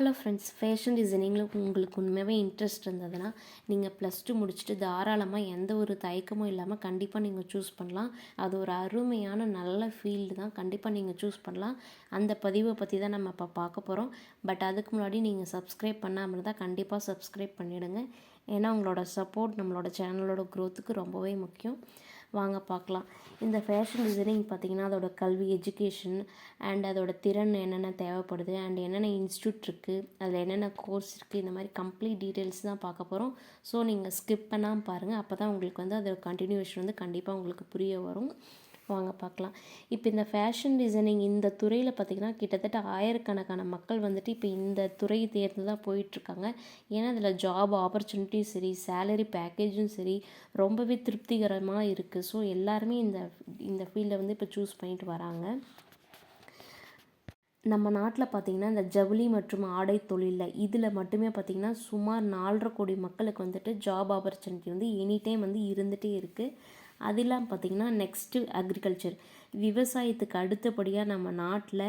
Hello friends fashion டிசைனிங்கில் உங்களுக்கு உண்மையாகவே interest இருந்ததுன்னா நீங்கள் ப்ளஸ் டூ முடிச்சுட்டு தாராளமாக எந்த ஒரு தயக்கமும் இல்லாமல் கண்டிப்பாக நீங்கள் சூஸ் பண்ணலாம். அது ஒரு அருமையான நல்ல ஃபீல்டு தான். கண்டிப்பாக நீங்கள் சூஸ் பண்ணலாம். அந்த பதிவை பற்றி தான் நம்ம இப்போ பார்க்க போகிறோம் பட் அதுக்கு முன்னாடி நீங்கள் சப்ஸ்கிரைப் பண்ணாமல் இருந்தால் கண்டிப்பாக சப்ஸ்கிரைப் பண்ணிவிடுங்க ஏன்னா உங்களோட சப்போர்ட் நம்மளோட சேனலோட க்ரோத்துக்கு ரொம்பவே முக்கியம். வாங்க பார்க்கலாம். இந்த ஃபேஷன் டிசைனிங் பார்த்திங்கன்னா அதோட கல்வி எஜுகேஷன் அண்ட் அதோட திறன் என்னென்ன தேவைப்படுது அண்ட் என்னென்ன இன்ஸ்டியூட் இருக்குது அதில் என்னென்ன கோர்ஸ் இருக்குது இந்த மாதிரி கம்ப்ளீட் டீட்டெயில்ஸ் தான் பார்க்க போகிறோம் ஸோ நீங்கள் ஸ்கிப் பண்ணாமல் பாருங்கள் அப்போ தான் உங்களுக்கு வந்து அதோட கண்டினியூஷன் வந்து கண்டிப்பாக உங்களுக்கு புரிய வரும். வாங்க பார்க்கலாம். இப்போ இந்த ஃபேஷன் டிசைனிங் இந்த துறையில் பார்த்திங்கன்னா கிட்டத்தட்ட ஆயிரக்கணக்கான மக்கள் வந்துட்டு இப்போ இந்த துறை தேர்ந்து தான் போயிட்டுருக்காங்க. ஏன்னா அதில் ஜாப் ஆப்பர்ச்சுனிட்டியும் சரி சேலரி பேக்கேஜும் சரி ரொம்பவே திருப்திகரமாக இருக்குது ஸோ எல்லாருமே இந்த இந்த ஃபீல்டை வந்து இப்போ சூஸ் பண்ணிட்டு வராங்க. நம்ம நாட்டில் பார்த்திங்கன்னா இந்த ஜவுளி மற்றும் ஆடை தொழிலில் இதில் மட்டுமே பார்த்திங்கன்னா சுமார் நாலரை கோடி மக்களுக்கு வந்துட்டு ஜாப் ஆப்பர்ச்சுனிட்டி வந்து எனி டைம் வந்து இருந்துகிட்டே இருக்குது அதெல்லாம் பார்த்திங்கன்னா நெக்ஸ்ட்டு அக்ரிகல்ச்சர் விவசாயத்துக்கு அடுத்தபடியாக நம்ம நாட்டில்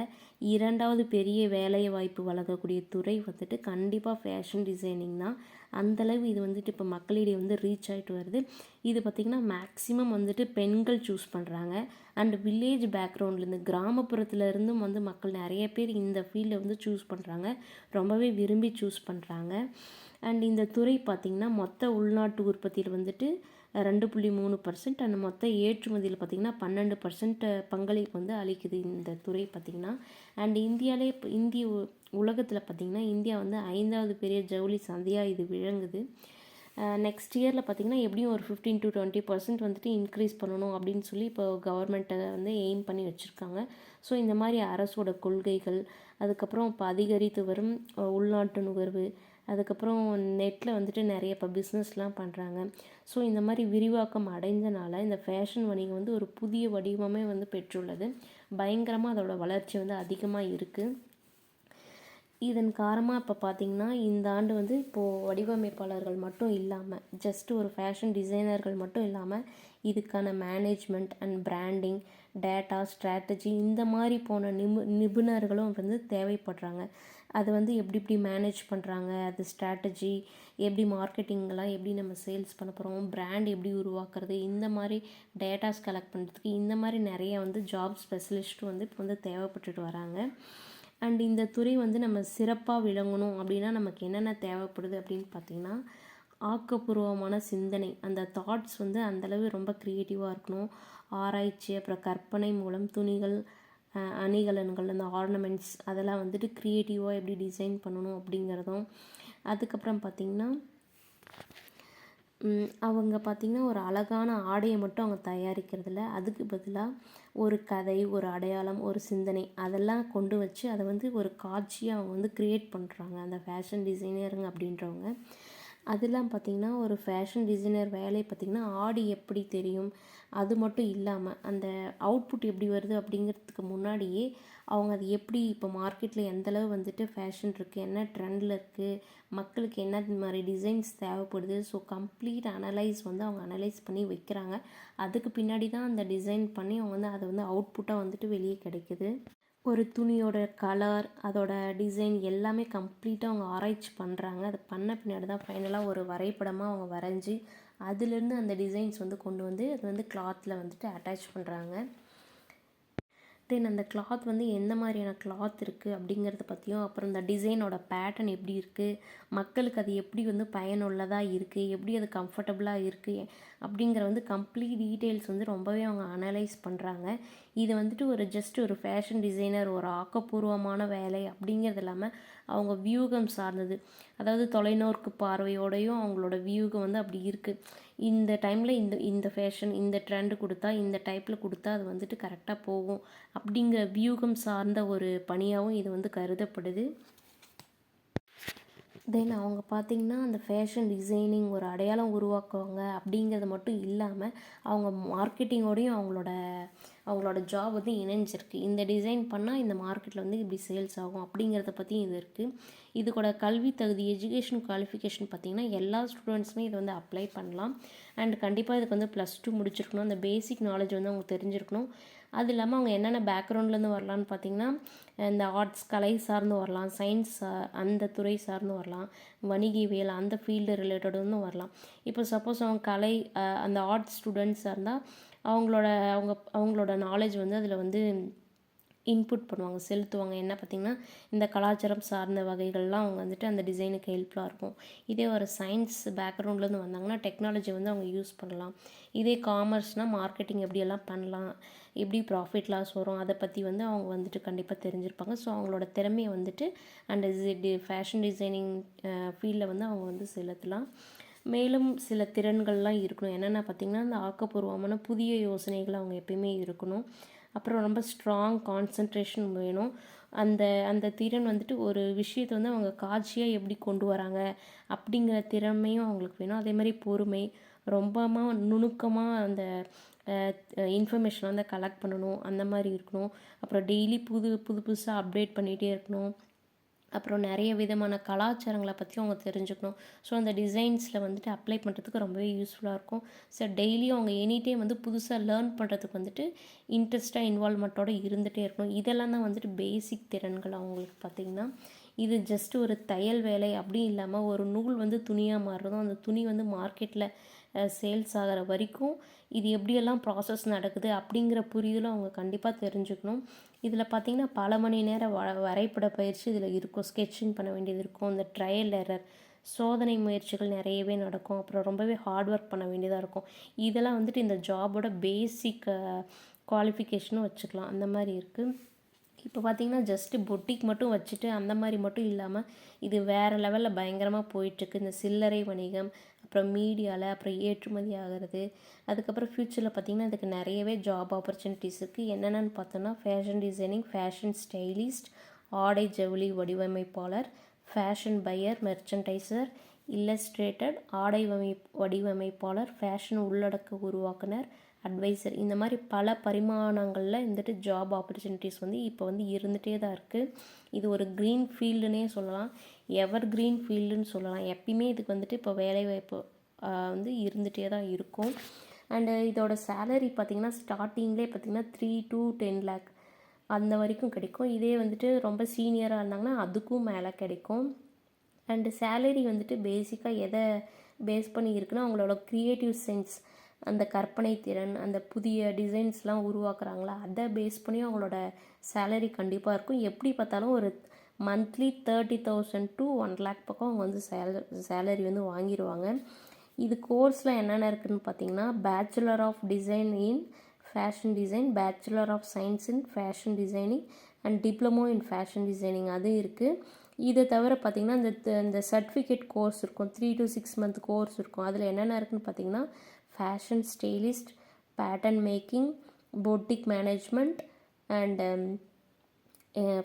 இரண்டாவது பெரிய வேலை வாய்ப்பு வழங்கக்கூடிய துறை வந்துட்டு கண்டிப்பாக ஃபேஷன் டிசைனிங் தான். அந்தளவு இது வந்துட்டு இப்போ மக்களிடையே வந்து ரீச் ஆகிட்டு வருது. இது பார்த்திங்கன்னா மேக்ஸிமம் வந்துட்டு பெண்கள் சூஸ் பண்ணுறாங்க அண்ட் வில்லேஜ் பேக்ரவுண்ட்லேருந்து கிராமப்புறத்தில் இருந்தும் வந்து மக்கள் நிறைய பேர் இந்த ஃபீல்டை வந்து சூஸ் பண்ணுறாங்க ரொம்பவே விரும்பி சூஸ் பண்ணுறாங்க அண்ட் இந்த துறை பார்த்திங்கன்னா மொத்த உள்நாட்டு உற்பத்தியில் வந்துட்டு ரெண்டு புள்ளி மூணு பர்சன்ட் அண்ட் மொத்த ஏற்றுமதியில் பார்த்திங்கன்னா பன்னெண்டு பர்சன்ட் பங்களிப்பு வந்து அளிக்குது இந்த துறை பார்த்திங்கன்னா அண்ட் இந்தியாவிலே இந்திய உலகத்தில் பார்த்திங்கன்னா இந்தியா வந்து ஐந்தாவது பெரிய ஜவுளி சந்தையாக இது விளங்குது. Uh, நெக்ஸ்ட் இயரில் பார்த்திங்கன்னா எப்படியும் ஒரு ஃபிஃப்டீன் டு டுவெண்ட்டி பர்சன்ட் வந்துட்டு இன்க்ரீஸ் பண்ணணும் அப்படின்னு சொல்லி இப்போ கவர்மெண்ட்டை வந்து எய்ம் பண்ணி வச்சுருக்காங்க. ஸோ இந்த மாதிரி அரசோட கொள்கைகள் அதுக்கப்புறம் இப்போ அதிகரித்து வரும் உள்நாட்டு நுகர்வு அதுக்கப்புறம் நெட்டில் வந்துட்டு நிறைய இப்போ பிஸ்னஸ்லாம் பண்ணுறாங்க ஸோ இந்த மாதிரி விரிவாக்கம் அடைஞ்சனால இந்த ஃபேஷன் வணிகம் வந்து ஒரு புதிய வடிவமே வந்து பெற்றுள்ளது. பயங்கரமாக அதோட வளர்ச்சி வந்து அதிகமாக இருக்குது இதன் காரணமாக இப்போ பார்த்திங்கன்னா இந்த ஆண்டு வந்து இப்போது வடிவமைப்பாளர்கள் மட்டும் இல்லாமல் ஜஸ்ட் ஒரு ஃபேஷன் டிசைனர்கள் மட்டும் இல்லாமல் இதுக்கான management and branding data strategy இந்த மாதிரி போன நிபு நிபுணர்களும் வந்து தேவைப்படுறாங்க. அது வந்து எப்படி எப்படி மேனேஜ் பண்ணுறாங்க அது ஸ்ட்ராட்டஜி எப்படி மார்க்கெட்டிங்லாம் எப்படி நம்ம சேல்ஸ் பண்ண போகிறோம் பிராண்ட் எப்படி உருவாக்குறது? இந்த மாதிரி டேட்டாஸ் கலெக்ட் பண்ணுறதுக்கு இந்த மாதிரி நிறைய வந்து ஜாப் ஸ்பெஷலிஸ்ட்டும் வந்து இப்போ வந்து தேவைப்பட்டுட்டு வராங்க. அண்ட் இந்த துறை வந்து நம்ம சிறப்பாக விளங்கணும் அப்படின்னா நமக்கு என்னென்ன தேவைப்படுது அப்படின்னு பார்த்திங்கன்னா ஆக்கப்பூர்வமான சிந்தனை. அந்த தாட்ஸ் வந்து அந்தளவு ரொம்ப க்ரியேட்டிவாக இருக்கணும். ஆராய்ச்சி அப்புறம் கற்பனை மூலம் துணிகள் அணிகலன்கள் அந்த ஆர்னமெண்ட்ஸ் அதெல்லாம் வந்துட்டு க்ரியேட்டிவாக எப்படி டிசைன் பண்ணணும் அப்படிங்கிறதும். அதுக்கப்புறம் பார்த்திங்கன்னா அவங்க பார்த்திங்கன்னா ஒரு அழகான ஆடையை மட்டும் அவங்க தயாரிக்கிறதில்ல. அதுக்கு பதிலாக ஒரு கதை ஒரு அடையாளம் ஒரு சிந்தனை அதெல்லாம் கொண்டு வச்சு அதை வந்து ஒரு காட்சியாக அவங்க வந்து க்ரியேட் பண்ணுறாங்க அந்த ஃபேஷன் டிசைனருங்க அப்படின்றவங்க. அதெல்லாம் பார்த்திங்கன்னா ஒரு ஃபேஷன் டிசைனர் வேலையை பார்த்திங்கன்னா ஆடி எப்படி தெரியும்? அது மட்டும் இல்லாமல் அந்த அவுட்புட் எப்படி வருது அப்படிங்கிறதுக்கு முன்னாடியே அவங்க அது எப்படி இப்போ மார்க்கெட்டில் எந்தளவு வந்துட்டு ஃபேஷன் இருக்குது என்ன ட்ரெண்டில் இருக்குது மக்களுக்கு என்ன மாதிரி டிசைன்ஸ் தேவைப்படுது ஸோ கம்ப்ளீட் அனலைஸ் வந்து அவங்க அனலைஸ் பண்ணி வைக்கிறாங்க. அதுக்கு பின்னாடி தான் அந்த டிசைன் பண்ணி அவங்க வந்து அதை வந்து அவுட்புட்டாக வந்துட்டு வெளியே கிடைக்குது. ஒரு துணியோட கலர் அதோட டிசைன் எல்லாமே கம்ப்ளீட்டாக அவங்க ஆராய்ச்சி பண்ணுறாங்க அதை பண்ண பின்னாடி தான் ஃபைனலாக ஒரு வரைபடமாக அவங்க வரைஞ்சி அதுலேருந்து அந்த டிசைன்ஸ் வந்து கொண்டு வந்து அது வந்து கிளாத்தில் வந்துட்டு அட்டாச் பண்ணுறாங்க தென் அந்த கிளாத் வந்து எந்த மாதிரியான கிளாத் இருக்குது அப்படிங்கிறத பற்றியும் அப்புறம் இந்த டிசைனோட பேட்டர்ன் எப்படி இருக்குது மக்களுக்கு அது எப்படி வந்து பயனுள்ளதாக இருக்குது எப்படி அது கம்ஃபர்டபுளாக இருக்குது அப்படிங்கிற வந்து கம்ப்ளீட் டீட்டெயில்ஸ் வந்து ரொம்பவே அவங்க அனலைஸ் பண்ணுறாங்க இது வந்துட்டு ஒரு ஜஸ்ட் ஒரு ஃபேஷன் டிசைனர் ஒரு ஆக்கப்பூர்வமான வேலை அப்படிங்கிறது இல்லாமல் அவங்க வியூகம் சார்ந்தது. அதாவது தொலைநோக்கு பார்வையோடையும் அவங்களோட வியூகம் வந்து அப்படி இருக்குது இந்த டைமில் இந்த இந்த ஃபேஷன் இந்த ட்ரெண்டு கொடுத்தா இந்த டைப்பில் கொடுத்தா அது வந்துட்டு கரெக்டாக போகும் அப்படிங்கிற வியூகம் சார்ந்த ஒரு பணியாகவும் இது வந்து கருதப்படுது. தென் அவங்க பார்த்திங்கன்னா அந்த ஃபேஷன் டிசைனிங் ஒரு அடையாளம் உருவாக்குவாங்க அப்படிங்கிறது மட்டும் இல்லாமல் அவங்க மார்க்கெட்டிங்கோடையும் அவங்களோட அவங்களோட ஜாப் வந்து இணைஞ்சிருக்கு. இந்த டிசைன் பண்ணால் இந்த மார்க்கெட்டில் வந்து இப்படி சேல்ஸ் ஆகும் அப்படிங்கிறத பற்றியும் இது இருக்குது இது கூட கல்வி தகுதி எஜுகேஷன் குவாலிஃபிகேஷன் பார்த்திங்கன்னா எல்லா ஸ்டூடெண்ட்ஸுமே இதை வந்து அப்ளை பண்ணலாம். அண்ட் கண்டிப்பாக இதுக்கு வந்து ப்ளஸ் டூ முடிச்சிருக்கணும். அந்த பேசிக் நாலேஜ் வந்து அவங்க தெரிஞ்சிருக்கணும். அது இல்லாமல் அவங்க என்னென்ன பேக்ரவுண்ட்லேருந்து வரலான்னு பார்த்தீங்கன்னா இந்த ஆர்ட்ஸ் கலை சார்ந்து வரலாம் சயின்ஸ் அந்த துறை சார்ந்து வரலாம் வணிகவியல் அந்த ஃபீல்டு ரிலேட்டடும் வரலாம். இப்போ சப்போஸ் அவங்க கலை அந்த ஆர்ட்ஸ் ஸ்டூடெண்ட்ஸாக இருந்தால் அவங்களோட அவங்க அவங்களோட நாலேஜ் வந்து அதில் வந்து இன்புட் பண்ணுவாங்க செலுத்துவாங்க. என்ன பார்த்திங்கன்னா இந்த கலாச்சாரம் சார்ந்த வகைகள்லாம் அவங்க வந்துட்டு அந்த டிசைனுக்கு ஹெல்ப்ஃபுல்லாக இருக்கும். இதே ஒரு சயின்ஸ் பேக்ரவுண்ட்லேருந்து வந்தாங்கன்னா டெக்னாலஜி வந்து அவங்க யூஸ் பண்ணலாம். இதே காமர்ஸ்னால் மார்க்கெட்டிங் எப்படியெல்லாம் பண்ணலாம் எப்படி ப்ராஃபிட் லாஸ் வரும் அதை பற்றி வந்து அவங்க வந்துட்டு கண்டிப்பாக தெரிஞ்சிருப்பாங்க. ஸோ அவங்களோட திறமையை வந்துட்டு அண்ட் டி ஃபேஷன் டிசைனிங் ஃபீல்டில் வந்து அவங்க வந்து செலுத்தலாம். மேலும் சில திறன்கள்லாம் இருக்கணும். என்னென்ன பார்த்திங்கன்னா அந்த ஆக்கப்பூர்வமான புதிய யோசனைகள் அவங்க எப்பயுமே இருக்கணும். அப்புறம் ரொம்ப ஸ்ட்ராங் கான்சன்ட்ரேஷன் வேணும். அந்த அந்த திறன் வந்துட்டு ஒரு விஷயத்தை வந்து அவங்க காட்சியாக எப்படி கொண்டு வராங்க அப்படிங்கிற திறமையும் அவங்களுக்கு வேணும். அதே மாதிரி பொறுமை ரொம்பமாக நுணுக்கமாக அந்த இன்ஃபர்மேஷன் வந்து கலெக்ட் பண்ணணும். அந்த மாதிரி இருக்கணும். அப்புறம் டெய்லி புது புது புதுசாக அப்டேட் பண்ணிகிட்டே இருக்கணும். அப்புறம் நிறைய விதமான கலாச்சாரங்களை பற்றி அவங்க தெரிஞ்சுக்கணும். ஸோ அந்த டிசைன்ஸில் வந்துட்டு அப்ளை பண்ணுறதுக்கு ரொம்பவே யூஸ்ஃபுல்லாக இருக்கும். ஸோ டெய்லியும் அவங்க எனி டைம் வந்து புதுசாக லேர்ன் பண்ணுறதுக்கு வந்துட்டு இன்ட்ரெஸ்ட்டாக இன்வால்மெண்ட்டோடு இருந்துகிட்டே இருக்கணும். இதெல்லாம் தான் வந்துட்டு பேசிக் திறன்கள் அவங்களுக்கு பார்த்திங்கன்னா. இது ஜஸ்ட் ஒரு தையல் வேலை அப்படி இல்லாமல் ஒரு நூல் வந்து துணியாக மாறுறதும் அந்த துணி வந்து மார்க்கெட்டில் சேல்ஸ் ஆகிற வரைக்கும் இது எப்படியெல்லாம் ப்ராசஸ் நடக்குது அப்படிங்கிற புரிதலும் அவங்க கண்டிப்பாக தெரிஞ்சுக்கணும். இதில் பார்த்திங்கன்னா பல மணி நேரம் வ வரைபட பயிற்சி இதில் இருக்கும். ஸ்கெட்சிங் பண்ண வேண்டியது இருக்கும். இந்த ட்ரையல் எரர் சோதனை முயற்சிகள் நிறையவே நடக்கும். அப்புறம் ரொம்பவே ஹார்ட் ஒர்க் பண்ண வேண்டியதாக இருக்கும். இதெல்லாம் வந்துட்டு இந்த ஜாபோட பேசிக் குவாலிஃபிகேஷனும் வச்சுக்கலாம். அந்த மாதிரி இருக்குது இப்போ பார்த்திங்கன்னா ஜஸ்ட்டு பொட்டிக் மட்டும் வச்சுட்டு அந்த மாதிரி மட்டும் இல்லாமல் இது வேறு லெவலில் பயங்கரமாக போயிட்டுருக்கு. இந்த சில்லறை வணிகம் அப்புறம் மீடியாவில் அப்புறம் ஏற்றுமதி ஆகிறது. அதுக்கப்புறம் ஃப்யூச்சரில் பார்த்திங்கன்னா இதுக்கு நிறையவே ஜாப் ஆப்பர்ச்சுனிட்டிஸ் இருக்குது என்னென்னு பார்த்தோன்னா ஃபேஷன் டிசைனிங் ஃபேஷன் ஸ்டைலிஸ்ட் ஆடை ஜவுளி வடிவமைப்பாளர் ஃபேஷன் பையர் மெர்ச்சன்டைசர் இல்லஸ்ட்ரேட்டட் ஆடை வமை வடிவமைப்பாளர் ஃபேஷன் உள்ளடக்க உருவாக்குனர் அட்வைசர் இந்த மாதிரி பல பரிமாணங்களில் வந்துட்டு ஜாப் ஆப்பர்ச்சுனிட்டிஸ் வந்து இப்போ வந்து இருந்துகிட்டே தான் இருக்குது இது ஒரு க்ரீன் ஃபீல்டுனே சொல்லலாம். எவர் க்ரீன் ஃபீல்டுன்னு சொல்லலாம். எப்பயுமே இதுக்கு வந்துட்டு இப்போ வேலைவாய்ப்பு வந்து இருந்துகிட்டே தான் இருக்கும். அண்டு இதோட சேலரி பார்த்திங்கன்னா ஸ்டார்டிங்லேயே பார்த்திங்கன்னா த்ரீ டு டென் லேக் அந்த வரைக்கும் கிடைக்கும். இதே வந்துட்டு ரொம்ப சீனியராக இருந்தாங்கன்னா அதுக்கும் மேலே கிடைக்கும். அண்டு சேலரி வந்துட்டு பேசிக்காக எதை பேஸ் பண்ணி இருக்குன்னா அவங்களோட க்ரியேட்டிவ் சென்ஸ் அந்த கற்பனை திறன் அந்த புதிய டிசைன்ஸ்லாம் உருவாக்குறாங்களா? அதை பேஸ் பண்ணி அவங்களோட சேலரி கண்டிப்பாக இருக்கும். எப்படி பார்த்தாலும் ஒரு monthly thirty thousand to one lakh பக்கம் அவங்க வந்து சேல சேலரி வந்து வாங்கிடுவாங்க இது கோர்ஸில் என்னென்ன இருக்குதுன்னு பார்த்தீங்கன்னா bachelor of design in fashion design bachelor of science in fashion designing and diploma in fashion designing அது இருக்குது இதை தவிர பார்த்திங்கன்னா இந்த இந்த சர்டிஃபிகேட் கோர்ஸ் இருக்கும். Three to six month course இருக்கும். அதில் என்னென்ன இருக்குன்னு பார்த்தீங்கன்னா fashion stylist pattern making boutique management and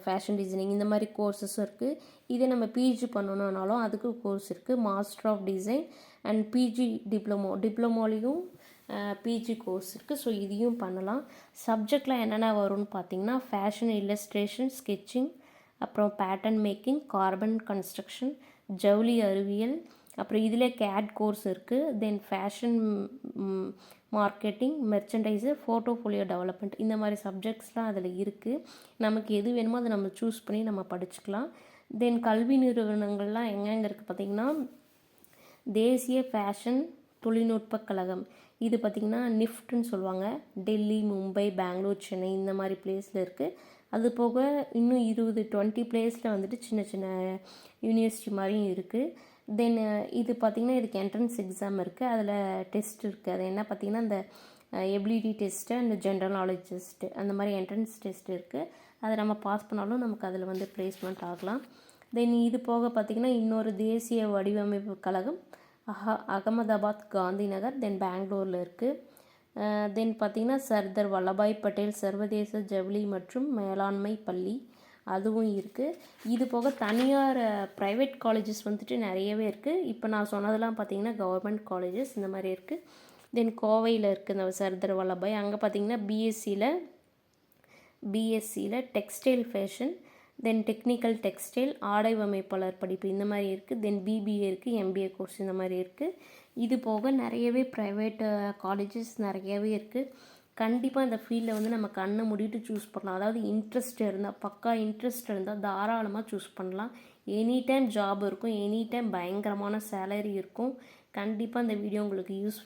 fashion designing இந்த மாதிரி கோர்சஸும் இருக்குது இதே நம்ம பிஜி பண்ணணுன்னாலும் அதுக்கு கோர்ஸ் இருக்குது master of design and PG diploma டிப்ளமோலையும் PG course இருக்குது ஸோ இதையும் பண்ணலாம். சப்ஜெக்டில் என்னென்ன வரும்னு பார்த்தீங்கன்னா ஃபேஷன் இல்லஸ்ட்ரேஷன் ஸ்கெட்சிங் அப்புறம் பேட்டர்ன் மேக்கிங் கார்பன் கன்ஸ்ட்ரக்ஷன் ஜவுளி அறிவியல் அப்புறம் இதில் கேட் கோர்ஸ் இருக்குது then fashion marketing merchandise portfolio development இந்த மாதிரி சப்ஜெக்ட்ஸ்லாம் அதில் இருக்குது நமக்கு எது வேணுமோ அதை நம்ம சூஸ் பண்ணி நம்ம படிச்சுக்கலாம். தென் கல்வி நிறுவனங்கள்லாம் எங்கெங்கே இருக்குது பார்த்திங்கன்னா தேசிய ஃபேஷன் தொழில்நுட்ப கழகம். இது பார்த்திங்கன்னா நிஃப்ட்னு சொல்லுவாங்க. டெல்லி மும்பை பெங்களூர் சென்னை இந்த மாதிரி பிளேஸில் இருக்குது அது போக இன்னும் இருபது டுவெண்ட்டி பிளேஸில் வந்துட்டு சின்ன சின்ன யூனிவர்சிட்டி மாதிரியும் இருக்குது தென் uh, இது பார்த்திங்கன்னா இதுக்கு என்ட்ரன்ஸ் எக்ஸாம் இருக்குது அதில் டெஸ்ட் இருக்குது அது என்ன பார்த்திங்கன்னா இந்த எபிலிட்டி டெஸ்ட்டு அந்த ஜென்ரல் நாலேஜ் டெஸ்ட்டு அந்த மாதிரி என்ட்ரன்ஸ் டெஸ்ட் இருக்குது அதை நம்ம பாஸ் பண்ணாலும் நமக்கு அதில் வந்து ப்ளேஸ்மெண்ட் ஆகலாம். தென் இது போக பார்த்திங்கன்னா இன்னொரு தேசிய வடிவமைப்பு கழகம் அஹ அகமதாபாத் காந்தி நகர் தென் பெங்களூரில் இருக்குது தென் பார்த்திங்கன்னா சர்தார் வல்லபாய் பட்டேல் சர்வதேச ஜவுளி மற்றும் மேலாண்மை பள்ளி. அதுவும் இருக்குது இது போக தனியார் ப்ரைவேட் காலேஜஸ் வந்துட்டு நிறையவே இருக்குது இப்போ நான் சொன்னதெல்லாம் பார்த்தீங்கன்னா கவர்மெண்ட் காலேஜஸ் இந்த மாதிரி இருக்குது தென் கோவையில் இருக்குது இந்த சர்தர் வல்லபாய். அங்கே பார்த்தீங்கன்னா பிஎஸ்சியில் பிஎஸ்சியில் textile fashion then technical textile ஆடை அமைப்பாளர் படிப்பு இந்த மாதிரி இருக்குது தென் பிபிஏ இருக்குது எம்பிஏ கோர்ஸ் இந்த மாதிரி இருக்குது இது போக நிறையவே ப்ரைவேட் காலேஜஸ் நிறையவே இருக்குது கண்டிப்பாக இந்த ஃபீல்டில் வந்து நம்ம கண்ணை மூடிட்டு சூஸ் பண்ணலாம். அதாவது இன்ட்ரெஸ்ட் இருந்தால் பக்கா இன்ட்ரெஸ்ட் இருந்தால் தாராளமாக சூஸ் பண்ணலாம். எனி டைம் ஜாப் இருக்கும் எனி டைம் பயங்கரமான சேலரி இருக்கும். கண்டிப்பாக இந்த வீடியோ உங்களுக்கு யூஸ்